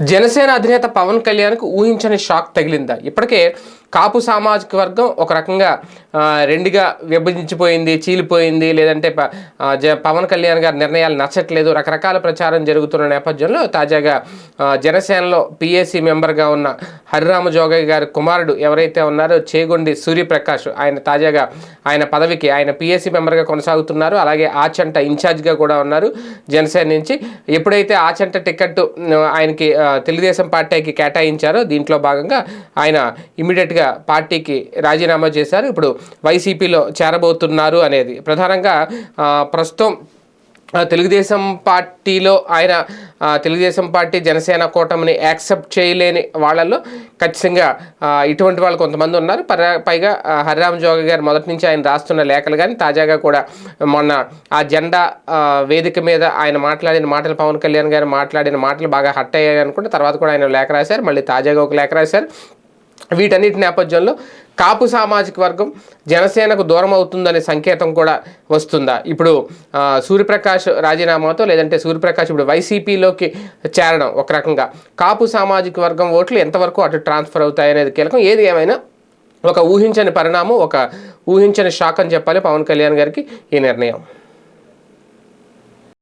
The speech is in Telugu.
జనసేన అధినేత పవన్ కళ్యాణ్కు ఊహించని షాక్ తగిలిందా? ఇప్పటికే కాపు సామాజిక వర్గం ఒక రకంగా రెండుగా విభజించిపోయింది చీలిపోయింది లేదంటే పవన్ కళ్యాణ్ గారి నిర్ణయాలు నచ్చట్లేదు. రకరకాల ప్రచారం జరుగుతున్న నేపథ్యంలో తాజాగా జనసేనలో పిఏసీ మెంబర్గా ఉన్న హరిరామ జోగయ్య గారి కుమారుడు ఎవరైతే ఉన్నారో చేగొండి సూర్యప్రకాష్ ఆయన తాజాగా ఆయన పదవికి ఆయన పిఎస్సి మెంబర్గా కొనసాగుతున్నారు. అలాగే ఆచంట ఇన్ఛార్జ్గా కూడా ఉన్నారు జనసేన నుంచి. ఎప్పుడైతే ఆచంట టికెట్ ఆయనకి తెలుగుదేశం పార్టీకి కేటాయించారో దీంట్లో భాగంగా ఆయన ఇమీడియట్గా పార్టీకి రాజీనామా చేశారు. ఇప్పుడు వైసీపీలో చేరబోతున్నారు అనేది ప్రధానంగా ప్రస్తుతం తెలుగుదేశం పార్టీలో ఆయన తెలుగుదేశం పార్టీ జనసేన కూటమిని యాక్సెప్ట్ చేయలేని వాళ్ళల్లో ఖచ్చితంగా ఇటువంటి వాళ్ళు కొంతమంది ఉన్నారు. పైగా హరిరామ్ జోగ గారు మొదటి నుంచి ఆయన రాస్తున్న లేఖలు కానీ తాజాగా కూడా మొన్న ఆ జెండా వేదిక మీద ఆయన మాట్లాడిన మాటలు పవన్ కళ్యాణ్ గారు మాట్లాడిన మాటలు బాగా హట్ అయ్యాయి అనుకుంటే తర్వాత కూడా ఆయన లేఖ రాశారు. మళ్ళీ తాజాగా ఒక లేఖ రాశారు. వీటన్నిటి నేపథ్యంలో కాపు సామాజిక వర్గం జనసేనకు దూరం అవుతుందనే సంకేతం కూడా వస్తుందా? ఇప్పుడు సూర్యప్రకాష్ రాజీనామాతో లేదంటే సూర్యప్రకాష్ ఇప్పుడు వైసీపీలోకి చేరడం ఒక రకంగా. కాపు సామాజిక వర్గం ఓట్లు ఎంతవరకు అటు ట్రాన్స్ఫర్ అవుతాయనేది కీలకం. ఏది ఏమైనా ఒక ఊహించని పరిణామం ఒక ఊహించని షాక్ అని చెప్పాలి పవన్ కళ్యాణ్ గారికి ఈ నిర్ణయం.